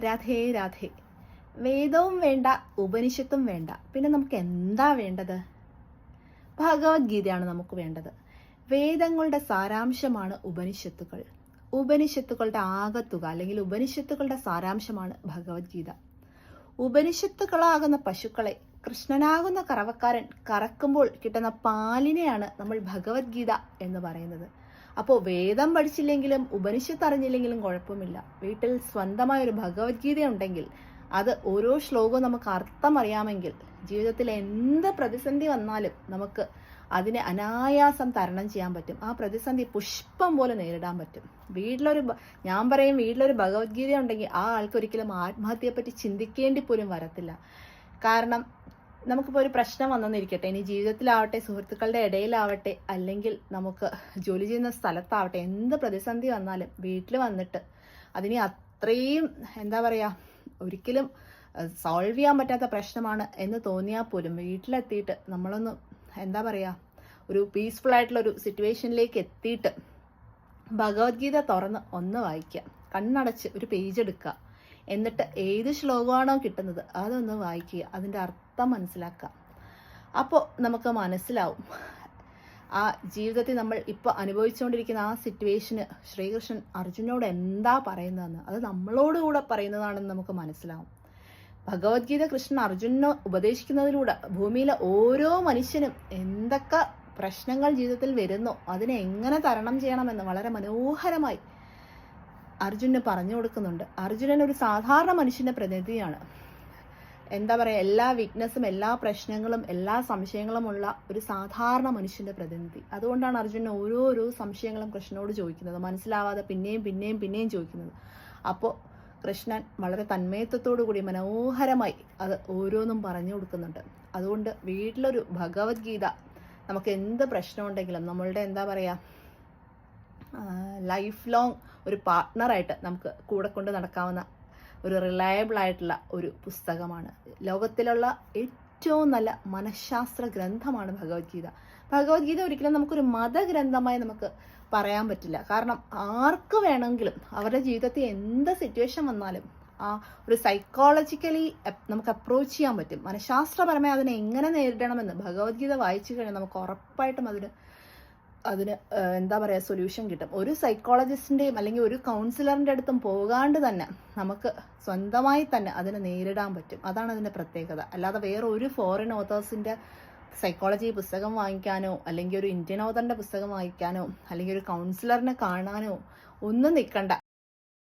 രാധേ രാധേ. വേദവും വേണ്ട ഉപനിഷത്തും വേണ്ട. പിന്നെ നമുക്ക് എന്താ വേണ്ടത്? ഭഗവത്ഗീതയാണ് നമുക്ക് വേണ്ടത്. വേദങ്ങളുടെ സാരാംശമാണ് ഉപനിഷത്തുകൾ. ഉപനിഷത്തുകളുടെ ആകത്തുക അല്ലെങ്കിൽ ഉപനിഷത്തുകളുടെ സാരാംശമാണ് ഭഗവത്ഗീത. ഉപനിഷത്തുകളാകുന്ന പശുക്കളെ കൃഷ്ണനാകുന്ന കറവക്കാരൻ കറക്കുമ്പോൾ കിട്ടുന്ന പാലിനെയാണ് നമ്മൾ ഭഗവത്ഗീത എന്ന് പറയുന്നത്. അപ്പോൾ വേദം പഠിച്ചില്ലെങ്കിലും ഉപനിഷത്ത് അറിഞ്ഞില്ലെങ്കിലും കുഴപ്പമില്ല. വീട്ടിൽ സ്വന്തമായ ഒരു ഭഗവത്ഗീത ഉണ്ടെങ്കിൽ അത് ഓരോ ശ്ലോകവും നമുക്ക് അർത്ഥം അറിയാമെങ്കിൽ ജീവിതത്തിൽ എന്ത് പ്രതിസന്ധി വന്നാലും നമുക്ക് അതിനെ അനായാസം തരണം ചെയ്യാൻ പറ്റും. ആ പ്രതിസന്ധി പുഷ്പം പോലെ നേരിടാൻ പറ്റും. വീട്ടിലൊരു ഞാൻ പറയും വീട്ടിലൊരു ഭഗവത്ഗീത ഉണ്ടെങ്കിൽ ആ ആൾക്കൊരിക്കലും ആത്മഹത്യയെപ്പറ്റി ചിന്തിക്കേണ്ടി പോലും വരത്തില്ല. കാരണം നമുക്കിപ്പോൾ ഒരു പ്രശ്നം വന്നെന്നിരിക്കട്ടെ. ഇനി ജീവിതത്തിലാവട്ടെ സുഹൃത്തുക്കളുടെ ഇടയിലാവട്ടെ അല്ലെങ്കിൽ നമുക്ക് ജോലി ചെയ്യുന്ന സ്ഥലത്താവട്ടെ എന്ത് പ്രതിസന്ധി വന്നാലും വീട്ടിൽ വന്നിട്ട് അതിനെ അത്രയും എന്താ പറയുക ഒരിക്കലും സോൾവ് ചെയ്യാൻ പറ്റാത്ത പ്രശ്നമാണ് എന്ന് തോന്നിയാൽ പോലും വീട്ടിലെത്തിയിട്ട് നമ്മളൊന്ന് എന്താ പറയുക ഒരു പീസ്ഫുൾ ആയിട്ടുള്ളൊരു സിറ്റുവേഷനിലേക്ക് എത്തിയിട്ട് ഭഗവത്ഗീത തുറന്ന് ഒന്ന് വായിക്കുക. കണ്ണടച്ച് ഒരു പേജ് എടുക്കുക. എന്നിട്ട് ഏത് ശ്ലോകമാണോ കിട്ടുന്നത് അതൊന്ന് വായിക്കുക അതിന്റെ അർത്ഥം മനസ്സിലാക്കുക. അപ്പോൾ നമുക്ക് മനസ്സിലാവും. ആ ജീവിതത്തിൽ നമ്മൾ ഇപ്പോൾ അനുഭവിച്ചുകൊണ്ടിരിക്കുന്ന ആ സിറ്റുവേഷന് ശ്രീകൃഷ്ണൻ അർജുനോട് എന്താ പറയുന്നതെന്ന് അത് നമ്മളോടുകൂടെ പറയുന്നതാണെന്ന് നമുക്ക് മനസ്സിലാവും. ഭഗവത്ഗീത കൃഷ്ണൻ അർജുനനെ ഉപദേശിക്കുന്നതിലൂടെ ഭൂമിയിലെ ഓരോ മനുഷ്യനും എന്തൊക്കെ പ്രശ്നങ്ങൾ ജീവിതത്തിൽ വരുന്നു അതിനെ എങ്ങനെ തരണം ചെയ്യണമെന്ന് വളരെ മനോഹരമായി അർജുനന് പറഞ്ഞു കൊടുക്കുന്നുണ്ട്. അർജുനൻ ഒരു സാധാരണ മനുഷ്യന്റെ പ്രതിനിധിയാണ്. എന്താ പറയുക എല്ലാ വീക്ക്നെസ്സും എല്ലാ പ്രശ്നങ്ങളും എല്ലാ സംശയങ്ങളുമുള്ള ഒരു സാധാരണ മനുഷ്യന്റെ പ്രതിനിധി. അതുകൊണ്ടാണ് അർജുനൻ ഓരോരോ സംശയങ്ങളും കൃഷ്ണനോട് ചോദിക്കുന്നത്. മനസ്സിലാവാതെ പിന്നെയും പിന്നെയും പിന്നെയും ചോദിക്കുന്നത്. അപ്പോൾ കൃഷ്ണൻ വളരെ തന്മയത്വത്തോടു കൂടി മനോഹരമായി അത് ഓരോന്നും പറഞ്ഞു കൊടുക്കുന്നുണ്ട്. അതുകൊണ്ട് വീട്ടിലൊരു ഭഗവത്ഗീത നമുക്ക് എന്ത് പ്രശ്നമുണ്ടെങ്കിലും നമ്മളുടെ എന്താ പറയുക ലൈഫ് ലോങ് ഒരു പാർട്ട്ണറായിട്ട് നമുക്ക് കൂടെ കൊണ്ട് നടക്കാവുന്ന ഒരു റിലയബിൾ ആയിട്ടുള്ള ഒരു പുസ്തകമാണ്. ലോകത്തിലുള്ള ഏറ്റവും നല്ല മനഃശാസ്ത്ര ഗ്രന്ഥമാണ് ഭഗവത്ഗീത. ഭഗവത്ഗീത ഒരിക്കലും നമുക്കൊരു മതഗ്രന്ഥമായി നമുക്ക് പറയാൻ പറ്റില്ല. കാരണം ആർക്ക് വേണമെങ്കിലും അവരുടെ ജീവിതത്തിൽ എന്ത് സിറ്റുവേഷൻ വന്നാലും ആ ഒരു സൈക്കോളജിക്കലി നമുക്ക് അപ്രോച്ച് ചെയ്യാൻ പറ്റും. മനഃശാസ്ത്രപരമായി അതിനെ എങ്ങനെ നേരിടണമെന്ന് ഭഗവത്ഗീത വായിച്ചു കഴിഞ്ഞാൽ നമുക്ക് ഉറപ്പായിട്ടും അതിന് അതിന് എന്താ പറയുക സൊല്യൂഷൻ കിട്ടും. ഒരു സൈക്കോളജിസ്റ്റിന്റെയും അല്ലെങ്കിൽ ഒരു കൗൺസിലറിന്റെ അടുത്തും പോകാണ്ട് തന്നെ നമുക്ക് സ്വന്തമായി തന്നെ അതിനെ നേരിടാൻ പറ്റും. അതാണ് അതിന്റെ പ്രത്യേകത. അല്ലാതെ വേറെ ഒരു ഫോറിൻ ഓതേഴ്സിന്റെ സൈക്കോളജി പുസ്തകം വാങ്ങിക്കാനോ അല്ലെങ്കിൽ ഒരു ഇന്ത്യൻ ഓതറിന്റെ പുസ്തകം വാങ്ങിക്കാനോ അല്ലെങ്കിൽ ഒരു കൗൺസിലറിനെ കാണാനോ ഒന്നും നിൽക്കണ്ട.